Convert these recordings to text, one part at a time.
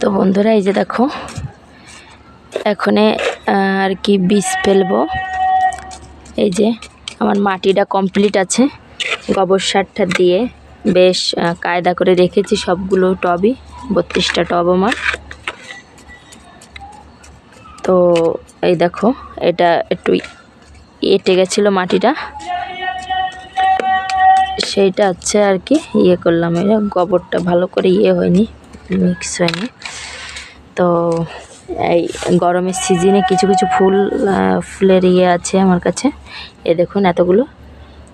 তো বন্ধুরা, এই যে দেখো, এখনে আর কি বীজ ফেলব। এই যে আমার মাটিটা কমপ্লিট আছে। গোবর সারটা দিয়ে বেশ কায়দা করে রেখেছি সবগুলো টবই, বত্রিশটা টব আমার। তো এই দেখো, এটা একটু এটে গেছিল মাটিটা। সেইটা হচ্ছে আর কি ইয়ে করলাম এটা গোবরটা ভালো করে ইয়ে হয়নি। মিক্স হয়নি তো এই গরমের সিজনে কিছু কিছু ফুল ফুলের ইয়ে আছে আমার কাছে। এ দেখুন এতগুলো।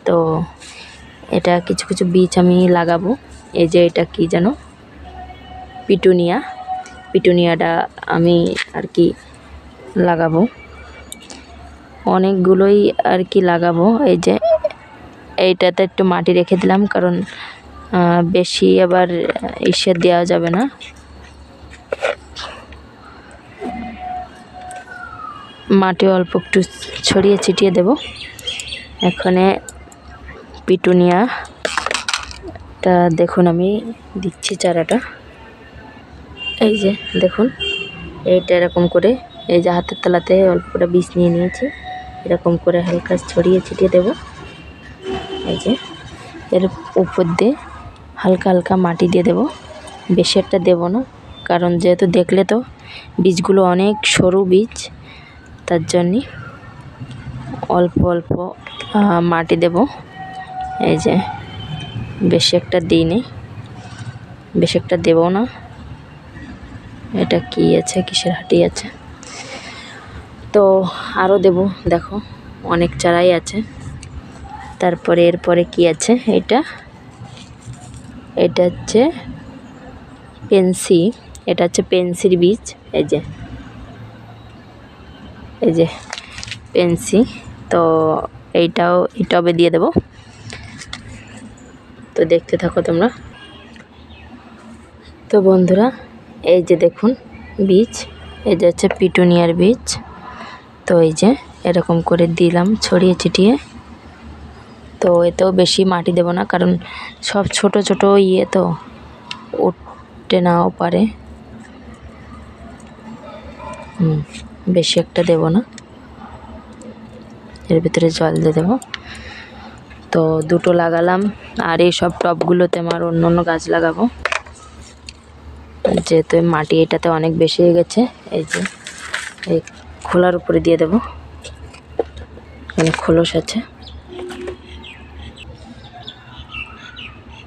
তো এটা কিছু কিছু বীজ আমি লাগাবো। এই যে এটা কি যেন? পিটুনিয়া। পিটুনিয়াটা আমি আর কি লাগাবো। অনেকগুলোই আর কি লাগাবো। এই যে এইটাতে একটু মাটি রেখে দিলাম, কারণ বেশি আবার ইসে দেওয়া যাবে না। মাটি অল্প একটু ছড়িয়ে ছিটিয়ে দেব। এখানে পিটুনিয়া, তা দেখুন আমি দিচ্ছি চারাটা। এই যে, দেখুন, এইটা এরকম করে, এই যে হাতের তলাতে অল্পটা বীজ নিয়ে নিয়েছি। এরকম করে হালকা ছড়িয়ে ছিটিয়ে দেবো। এই যে, এর উপর দিয়ে হালকা হালকা মাটি দিয়ে দেবো। বেশি একটা দেবো না, কারণ যেহেতু দেখলে তো বীজগুলো অনেক সরু বীজ, তার জন্যে অল্প অল্প মাটি দেব। এই যে বেশি একটা দিই নি বেশি একটা দেবো না। এটা কি আছে, কিসের হাঁটি আছে? তো আরও দেব, দেখো, অনেক চারাই আছে। তারপরে এরপরে কি আছে, এটা? এটা হচ্ছে পেন্সি, এটা হচ্ছে পেন্সির বীজ, এই যে। এই যে পেন্সি, তো এইটাও এই টবে দিয়ে দেব। তো দেখতে থাকো তোমরা। তো বন্ধুরা, এই যে দেখুন বীজ, এই যে হচ্ছে পিটুনিয়ার বীজ। তো এই যে এরকম করে দিলাম ছড়িয়ে ছিটিয়ে। তো এতেও বেশি মাটি দেবো না, কারণ সব ছোট ছোট ইয়ে তো উঠতে নাও পারে হুম, বেশি একটা দেবো না। এর ভিতরে জল দিয়ে দেবো। তো দুটো লাগালাম, আর এই সব টবগুলোতে আমার অন্য অন্য গাছ লাগাবো। যেহেতু মাটি এটাতে অনেক বেশি হয়ে গেছে, এই যে এই খোলার উপরে দিয়ে দেবো। এখানে খোলস আছে।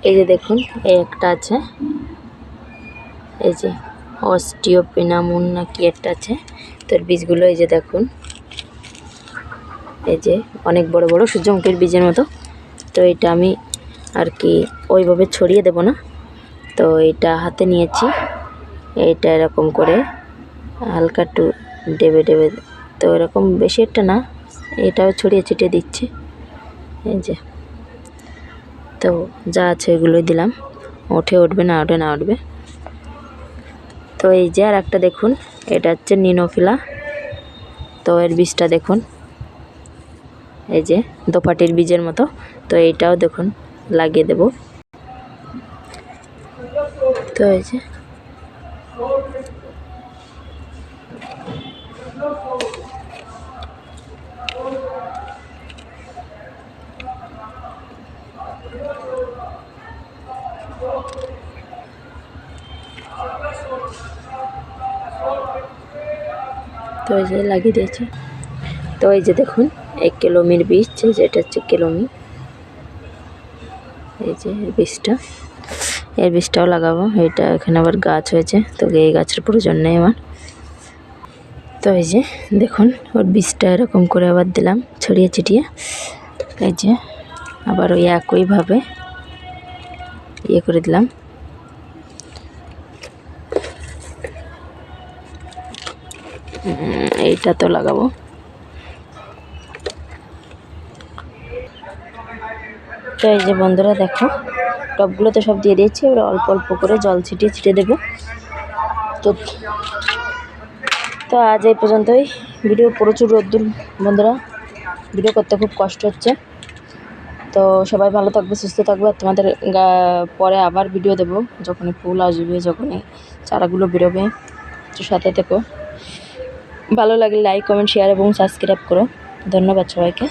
এই যে দেখুন, এই একটা আছে। এই যে অস্টিও অস্টিওপিনামুন না কি একটা আছে। তোর বীজগুলো এই যে দেখুন। এই যে অনেক বড় বড় সূর্যমুখীর বীজের মতো। তো এটা আমি আর কি ওইভাবে ছড়িয়ে দেব না। তো এটা হাতে নিয়েছি। এইটা এরকম করে হালকা একটু ডেবে ডেবে। তো এরকম বেশি একটা না, এটাও ছড়িয়ে ছিটিয়ে দিচ্ছে। এই যে তো যা আছে এগুলোই দিলাম। ওঠে, উঠবে না ওঠে, না উঠবে। তো এই যে আর একটা দেখুন, এটা হচ্ছে নিনোফিলা। তো এর বীজটা দেখুন, এই যে দোপাটির বীজের মতো। তো এইটাও দেখুন, লাগিয়ে দেব। তো এই যে তো এই যে লাগিয়ে দিয়েছি। তো এই যে দেখুন, এক কিলোমির বীজ, এই যে এটা হচ্ছে কিলোমি এই যে বীজটা এর বীজটাও লাগাবো। এটা এখানে আবার গাছ হয়েছে, তো এই গাছের প্রয়োজন নেই আমার। তো এই যে দেখুন, ওর বীজটা এরকম করে আবার দিলাম, ছড়িয়ে ছিটিয়ে। এই যে আবার ওই একইভাবে ইয়ে করে দিলাম। এইটা তো লাগাবো। তো এই যে বন্ধুরা দেখো টপগুলোতে সব দিয়ে দিয়েছি, এবার অল্প অল্প করে জল ছিটিয়ে ছিটে দেবো। তো তো আজ এই পর্যন্তই। ভিডিও প্রচুর রোদ্দুর, বন্ধুরা। ভিডিও করতে খুব কষ্ট হচ্ছে। তো সবাই ভালো থাকবে, সুস্থ থাকবে। আর তোমাদের পরে আবার ভিডিও দেবো, যখনই ফুল আসবে, যখনই চারাগুলো বেরোবে। সাথে থেকো। ভালো লাগলে লাইক কমেন্ট শেয়ার এবং সাবস্ক্রাইব করো। ধন্যবাদ সবাইকে।